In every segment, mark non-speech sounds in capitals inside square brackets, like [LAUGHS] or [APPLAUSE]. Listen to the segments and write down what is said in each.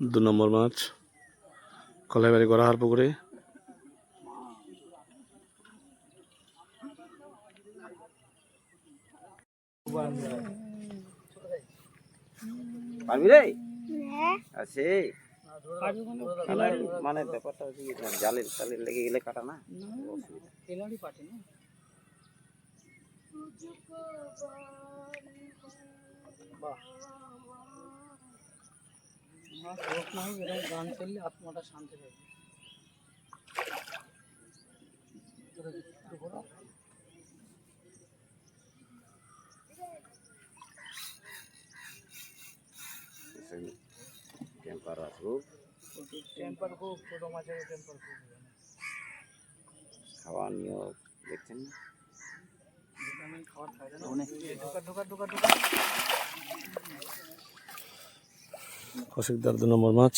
দু নম্বর মাছ। কলাইবাড়ি গড়াহার পুকুরে। পারবি রে? আছে। মানে ব্যাপারটা হচ্ছে কি, জালের জালের লেগে গেলে কাটা না? গান চললে আত্মাটা শান্তি পাবে। টেম্পার আসব টেম্পার খুব। ছোটো মাছের টেম্পার খুব। খাওয়া নিয়েও দেখছেন না? ভিটামিন খাবার খাই না ঢোকা ঢোকা ঢোকা ঢোকা কৌশিকদার দু নম্বর মাছ।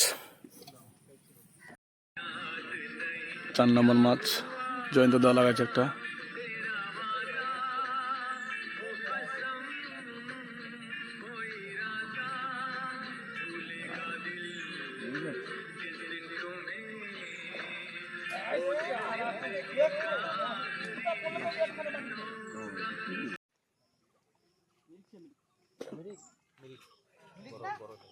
চার নম্বর মাছ জয়ন্ত দা লাগাচ্ছে একটা। মুগিলে খুঁজবা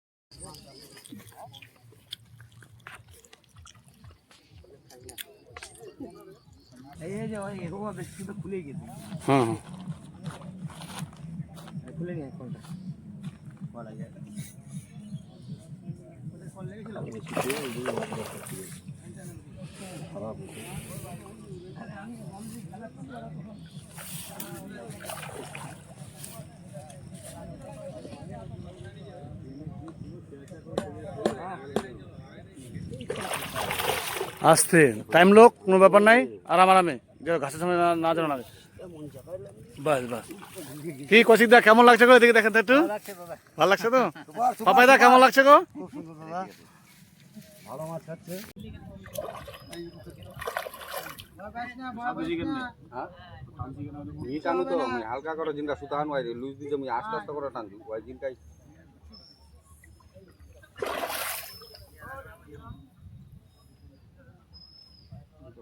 হ্যাঁ হ্যাঁ খুলে নিয়ে কোনটা? বলা যায়। আসতে। টাইম লোক, কোনো ব্যাপার নাই। আরাম আরামে ঘাসের সময় না- না যেন লাগে বাস বাস। কি কৌশিক দা, কেমন লাগছে গো এদিকে দেখেন একটু? ভালো লাগছে তো? পাপাই দা, কেমন লাগছে গো? ই টানু তো হালকা করে জিনকা সুতা আনু লুজ আমি আস্তে আস্তে করে টান দিই ওই জিনকাই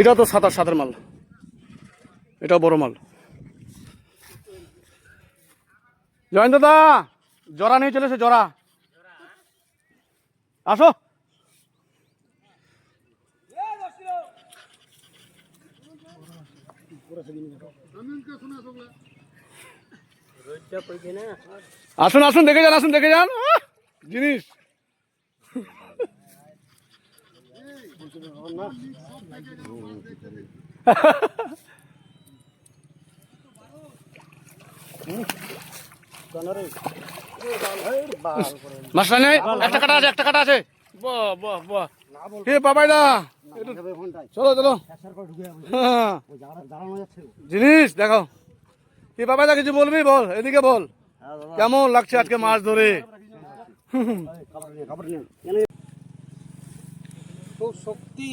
এটা তো সাতার সাতের মাল। এটা বড় মাল। জয়ন্ত দা জরা নিয়ে চলেছে জরা। আসো। আসুন আসুন, দেখে যান, আসুন, দেখে যান। জিনিস। একটা কাটা আছে, একটা কাটা আছে। বাহ বাহ বাহ। চলো চলো। হ্যাঁ। জিনিস, দেখো। কি বাবাই দা কিছু বলবি? বল, এদিকে বল। কেমন লাগছে আজকে মাছ ধরে? খুব শক্তি।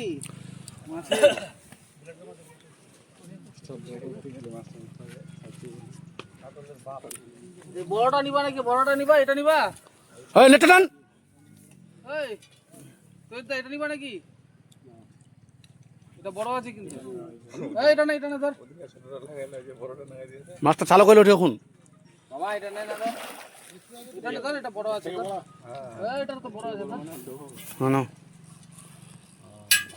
এই বড়টা নিবা নাকি? বড়টা নিবা? এটা নিবা? ওই নেটে টান। এই তুই তো এটা নিবা নাকি? এটা বড় আছে কিন্তু। এই এটা না এটা না ধর। মাছটা চালু করলে ওঠে এখন। বাবা এটা নাই না এটা না ধর এটা বড় আছে। এই, এটার তো বড় আছে না না না।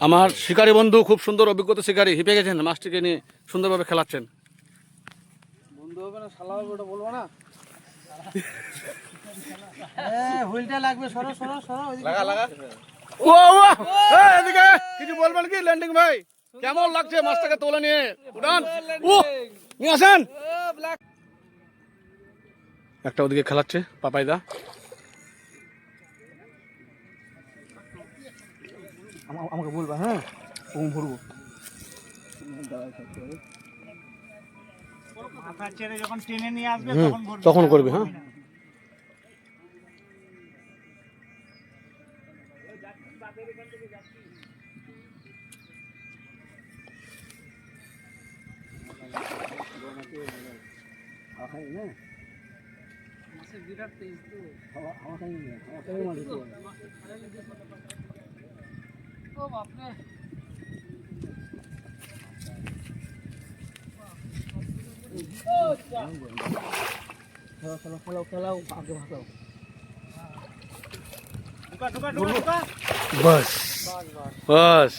আমার শিকারী বন্ধু খুব সুন্দর অভিজ্ঞতা শিকারী হিপে গেছেন মাছটিকে নিয়ে সুন্দরভাবে খেলাচ্ছেন। বন্ধু হবে না শালা হবে ওটা বলব না। হুইলটা লাগবে সরো সরো সরো লাগা লাগা। ও ও এদিকে কিছু বলবেন কি ল্যান্ডিং ভাই? কেমন লাগছে মাছটাকে তোলে নিয়ে? উড়ান ও নিয়ে আসেন। একটা ওদিকে খেলাচ্ছে পাপাইদা। আমাকে বলবা হ্যাঁ? ওম ভরবো মাথা ছেড়ে যখন টেনে খেলাও খেলাও খেলাও খেলাও আগে ভাসাও বাস। বাস।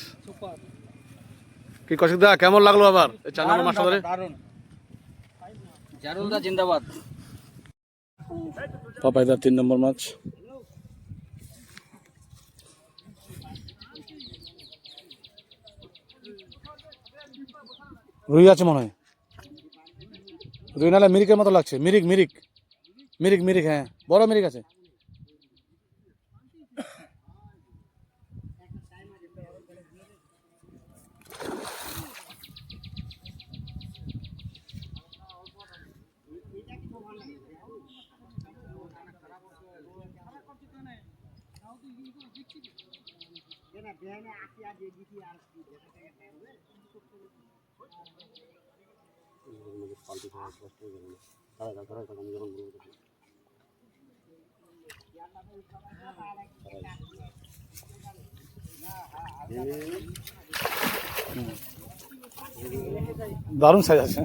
কি কৌশিক দা কেমন লাগল আবার চার নম্বর ধরে? দারুণ জারুলদা জিন্দাবাদ। পাপাইদা তিন নম্বর মাছ। রুই আছে মনে হয়। রুই নাহলে মিরিকের মতো লাগছে। মিরিক মিরিক। মিরিক মিরিক হ্যাঁ। বড় মিরিক আছে। দারুণ সাইজ আছে।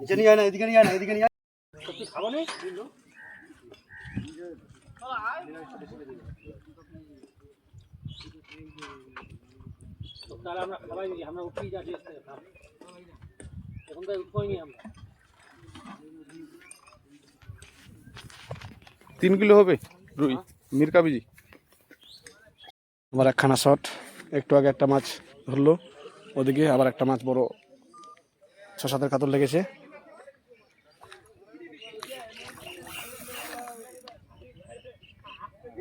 নিচে নিয়ে না এদিকে নিয়ে না? এদিকে নিয়ে আয়। তিন কিলো হবে? রুই। মিরকা বিজি আবার একখানা শট। একটু আগে একটা মাছ ধরলো। ওদিকে আবার একটা মাছ বড় ছ সাতের কাতর লেগেছে।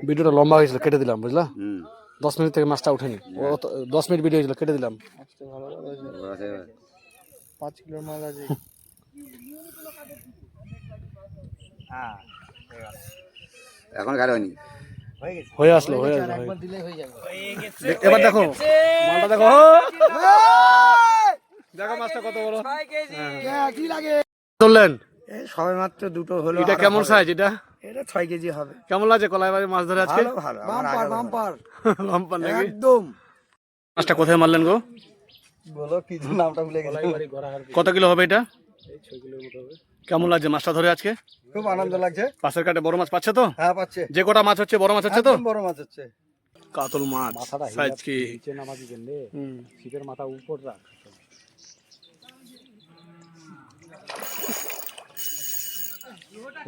ভিডিওটা লম্বা হয়েছিল কেটে দিলাম বুঝলা? হুম। দশ মিনিট থেকে মাছটা উঠেনি ও তো- দশ মিনিট ভিডিও হয়েছিল কেটে দিলাম। পাঁচ কিলোর মাছ আছে। হ্যাঁ এখন গাড়ি হয়নি। হয়ে আসলো হয়ে আসলো হয়ে- হয়ে এবার দেখো মালটা দেখো দেখো মাছটা কত বড়। কি লাগে? ধরলেন। সবে মাত্র দুটো হলো এটা কেমন সাইজ এটা? এটা ছয় কেজি হবে। কেমন লাগছে কলাইবাড়ি মাছ ধরে আজকে? ভালো ভালো বাম্পার বাম্পার। নাকি? একদম। মাছটা কোথায় মারলেন গো? বলো কি যে নামটা ভুলে গেছি কত কিলো হবে এটা? কেমন লাগছে মাছটা ধরে আজকে? খুব আনন্দ লাগছে। পাশের কাটে বড় মাছ পাচ্ছে তো? হ্যাঁ পাচ্ছে। যে কটা মাছ হচ্ছে বড় মাছ হচ্ছে তো? একদম বড় মাছ হচ্ছে। কাতল মাছ সাইজ কি? হাওয়া নেবে দাঁড়া।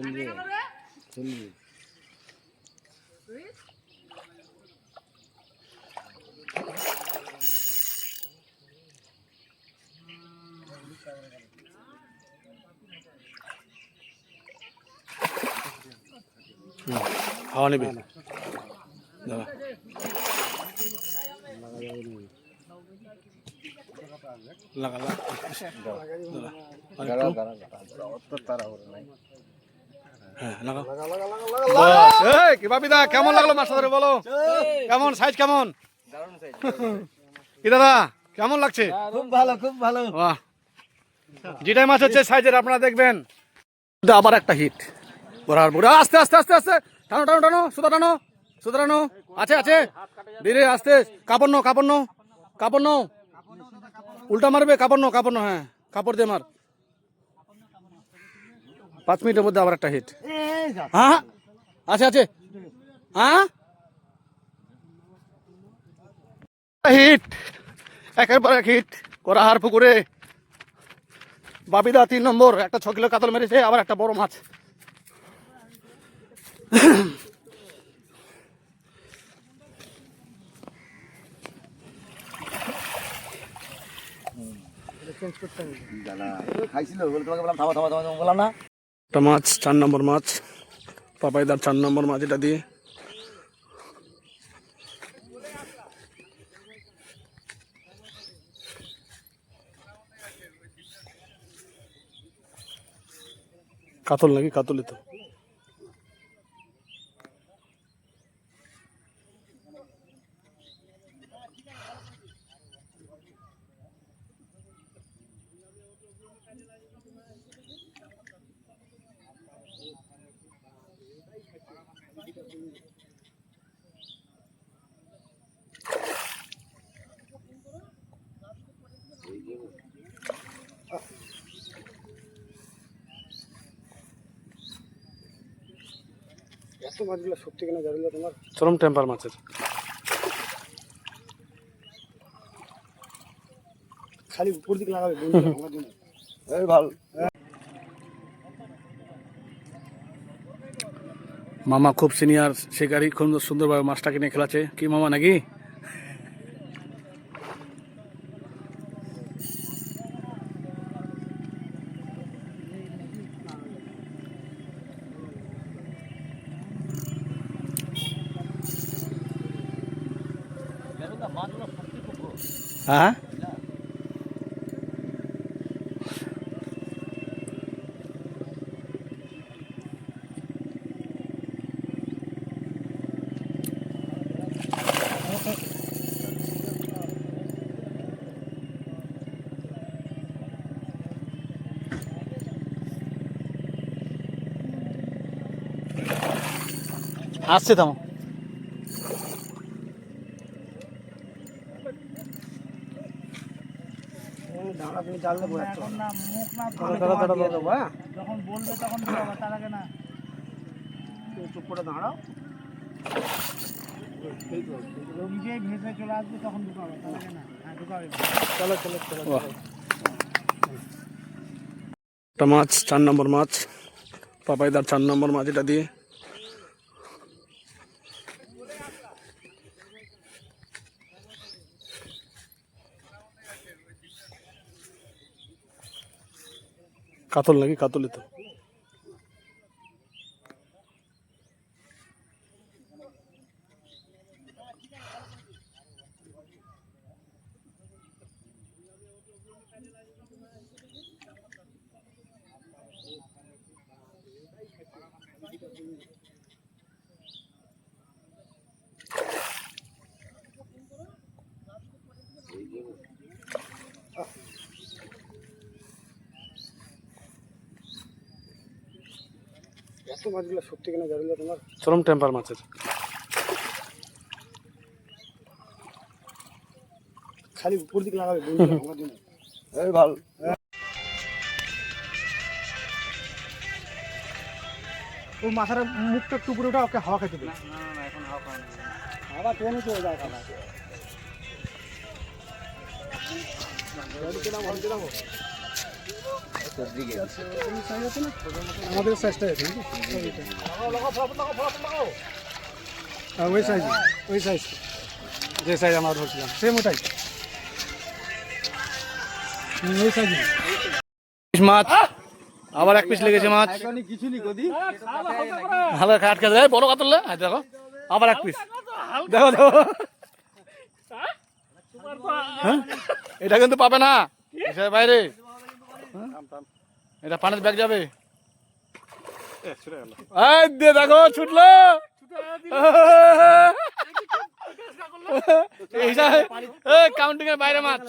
লাগা, লাগা। দাঁড়া, আরেকটু। হ্যাঁ, লাগাও। বাস, এই, কি বাপিদা কেমন লাগল মাছটা ধরে বলো? কেমন সাইজ কেমন? কি দাদা কেমন লাগছে? খুব ভালো খুব ভালো। যেটাই মাছ হচ্ছে সাইজের আপনারা দেখবেন। আবার একটা হিট বড়ার বুড়া আস্তে আস্তে আস্তে আস্তে। টানো টানো টানো সুতা টানো সুতা টানো। আছে আছে। ধীরে আস্তে। কাপড় নো কাপড় নো কাপড় নো উল্টা মারবে কাপড় নো কাপড় নো হ্যাঁ। কাপড় দিয়ে মার। পাঁচ মিনিটের মধ্যে আবার একটা হিট এই যা। হ্যাঁ আছে আছে। হ্যাঁ। হিট একের পর এক হিট করাহার পুকুরে। বাবিদা তিন নম্বর একটা ছ কিলো কাতল মেরেছে আবার একটা বড় মাছ। খাইছিল বলে তোমাকে বললাম থামা থামা থামা থামা বললাম না। একটা মাছ, চার নম্বর মাছ, পাপাইদার চার নম্বর মাছ এটা দিয়ে। কাতল নাকি কাতলে তো? এত মাছগুলো সত্যি কিনা জানি না তোমার। চরম টেম্পার মাছের। খালি উপর দিকে লাগাবে [LAUGHS] আমার জন্য। ভালো। মামা খুব সিনিয়র শিকারি খুব সুন্দরভাবে মাছটা নিয়ে খেলাছে কি মামা নাকি? হ্যাঁ আসছে থামো দাঁড়া তুমি জানলে বোঝাচ্ছ এখন না মুখ না দাঁড়া দাঁড়া দাঁড়া দাঁড়া দেবো হ্যাঁ যখন বলবে তখন তার আগে না। চুপ করে দাঁড়াও। নিজেই ভেসে চলে আসবে তখন ঢুকাবো তার আগে না। হ্যাঁ ঢুকাবে চলো চলো চলো একটা মাছ চার নম্বর মাছ। পাপাইদার চার নম্বর মাছ এটা দিয়ে। কাতল নাকি কাতলে তো এত মাছগুলো সত্যি কিনা জানি না তোমার। চরম টেম্পার মাছের খালি উপর দিকে লাগাবে আমার জন্য। এই ভালো। ওই মাথার মুখটা একটু উপরে ওটা ওকে হাওয়া খেতে দেবে আবার ট্রেনে চলে যায় খাবার আমাদের সাইজটা আছে হ্যাঁ ওই সাইজ ওই সাইজ যে সাইজ আমরা ধরছিলাম সেম ওটাই। ওই সাইজ মাছ আবার এক পিস লেগেছে মাছ। কিছু নি কদি ভালো আটকে দেয় বড় কাতলে হ্যাঁ দেখো আবার এক পিস দেখো দেখো। হ্যাঁ? এটা কিন্তু পাবে না। বাইরে। হ্যাঁ? এটা পানের ব্যাগ যাবে? এই দে দেখো ছুটলো। কাউন্টিং এর বাইরে মাছ।